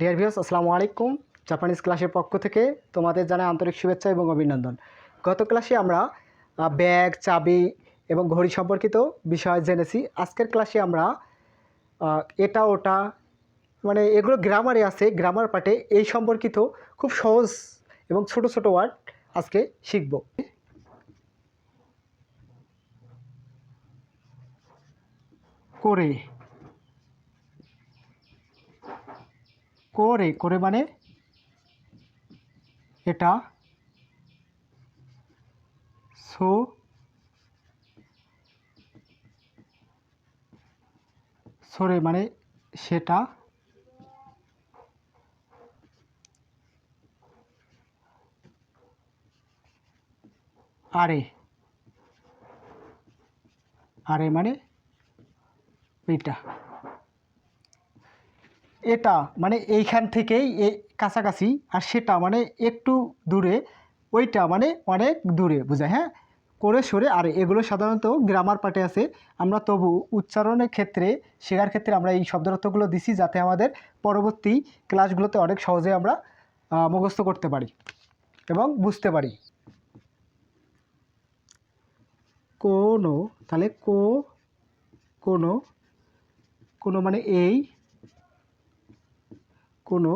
Deer views আসসালামু আলাইকুম। Japanese ক্লাসের পক্ষ থেকে তোমাদের জানাই আন্তরিক শুভেচ্ছা এবং অভিনন্দন। গত ক্লাসে আমরা ব্যাগ চাবি এবং ঘড়ি সম্পর্কিত বিষয় জেনেছি। আজকের ক্লাসে আমরা এটা, ওটা মানে এগুলো গ্রামারে আছে গ্রামার পার্টে এই সম্পর্কিত খুব সহজ এবং ছোট ছোট ওয়ার্ড আজকে শিখব। করে। করে করে মানে এটা সো সরে মানে সেটা আরে আরে মানে এইটা এটা মানে এইখান থেকেই এ কাছাকাছি, আর সেটা মানে একটু দূরে, ওইটা মানে অনেক দূরে বোঝায় হ্যাঁ? করে সরে, আর এগুলো সাধারণত গ্রামার পার্টে আছে। আমরা তবু উচ্চারণের ক্ষেত্রে, শেখার ক্ষেত্রে আমরা এই শব্দার্থগুলো দিছি যাতে আমাদের পরবর্তী ক্লাসগুলোতে অনেক সহজে আমরা মুখস্থ করতে পারি এবং বুঝতে পারি। কোনো, তাহলে কো, কোনো কোনো মানে এই কোনো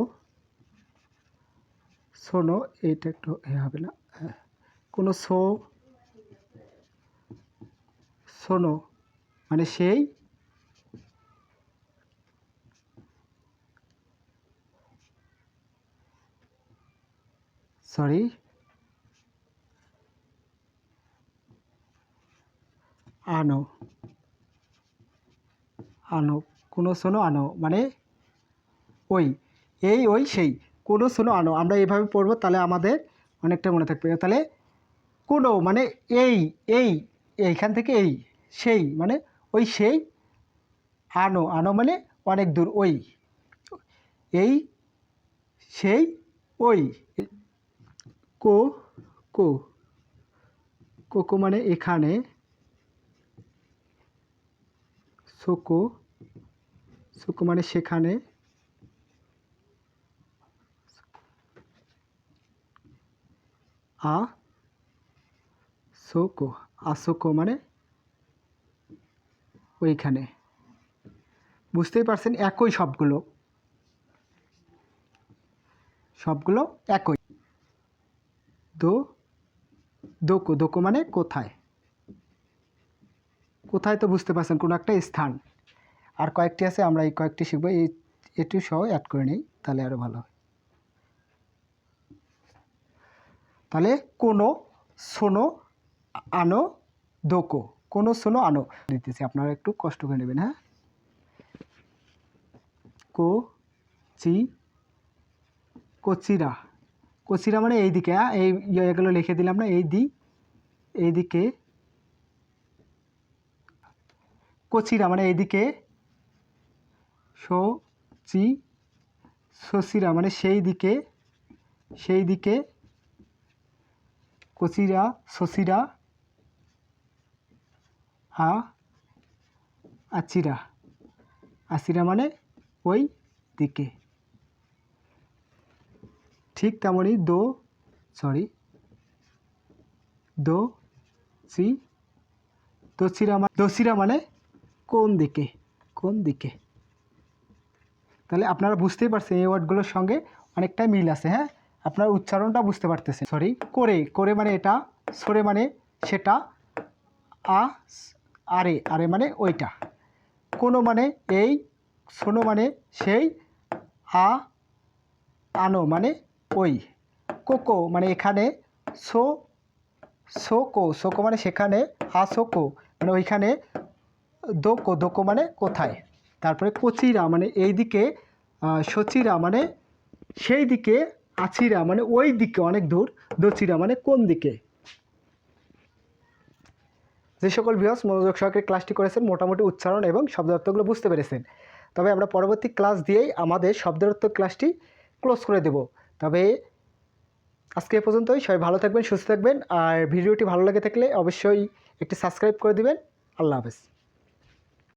শোনো, এইটা একটু হবে না। কোনো শো, শোনো মানে সেই সরি, আনো আনো, কোনো শোনো, আনো মানে ওই এই ওই সেই। কোনো শুনো, আনো, আমরা এভাবে পড়ব, তাহলে আমাদের অনেকটা মনে থাকবে। তাহলে কোনো মানে এই এই, এইখান থেকে এই, সেই মানে ওই সেই, আনো আনো মানে অনেক দূর, ওই, এই, সেই, ওই, কো কো, কোকো মানে এখানে, সোকো সোকো মানে সেখানে আ সোকো আসোকো মানে ওইখানে। বুঝতেই পারছেন, একই সবগুলো। সবগুলো একই। দো, দোকো দোকো মানে কোথায়? কোথায় তো বুঝতে পারছেন, কোনো একটা স্থান। আর কয়েকটি আছে, আমরা এই কয়েকটি শিখব, এই এটি সহ অ্যাড করে নিই, তাহলে আরও ভালো হয়। তাহলে কোনো শোনো আনো দোকো, কোনো শোনো আনো। দিতেছি, আপনারা একটু কষ্ট করে নেবেন হ্যাঁ? কো চি, কচিরা। কচিরা মানে এই দিকে হ্যাঁ? এই এগুলো লিখে দিলাম না, এই দি এইদিকে কচিরা মানে এইদিকে। সো চি শশিরা মানে সেই দিকে সেই দিকে। কচিরা শশিরা আ আচিরা। আচিরা মানে ওই দিকে। ঠিক তেমনই দো সরি দো সি দোসিরা মানে দোসিরা মানে কোন দিকে কোন দিকে। তাহলে আপনারা বুঝতেই পারছেন এই ওয়ার্ডগুলোর সঙ্গে অনেকটাই মিল আছে হ্যাঁ? আপনার উচ্চারণটা বুঝতে পারতেছেন। সরি করে করে মানে এটা, সরে মানে সেটা, আ আরে আরে মানে ওইটা। কোনো মানে এই, শোনো মানে সেই, আ, আনো মানে ওই। কোকো মানে এখানে, সো, সোকো সোকো মানে সেখানে, আ আসোকো মানে ওইখানে, দোকো দোকো মানে কোথায়? তারপরে কচিরা মানে এই দিকে সচিরা মানে সেই দিকে আছিরা মানে ওই দিকে অনেক দূর দচিরা মানে কোন দিকে? যে সকল বৃহস্প মনোযোগ সহকারে ক্লাসটি করেছেন, মোটামুটি উচ্চারণ এবং শব্দার্থগুলো বুঝতে পেরেছেন। তবে আমরা পরবর্তী ক্লাস দিয়েই আমাদের শব্দার্থ ক্লাসটি ক্লোজ করে দেব। তবে আজকে এ পর্যন্তই, সবাই ভালো থাকবেন, সুস্থ থাকবেন, আর ভিডিওটি ভালো লেগে থাকলে অবশ্যই একটি সাবস্ক্রাইব করে দিবেন। আল্লাহ হাফেজ।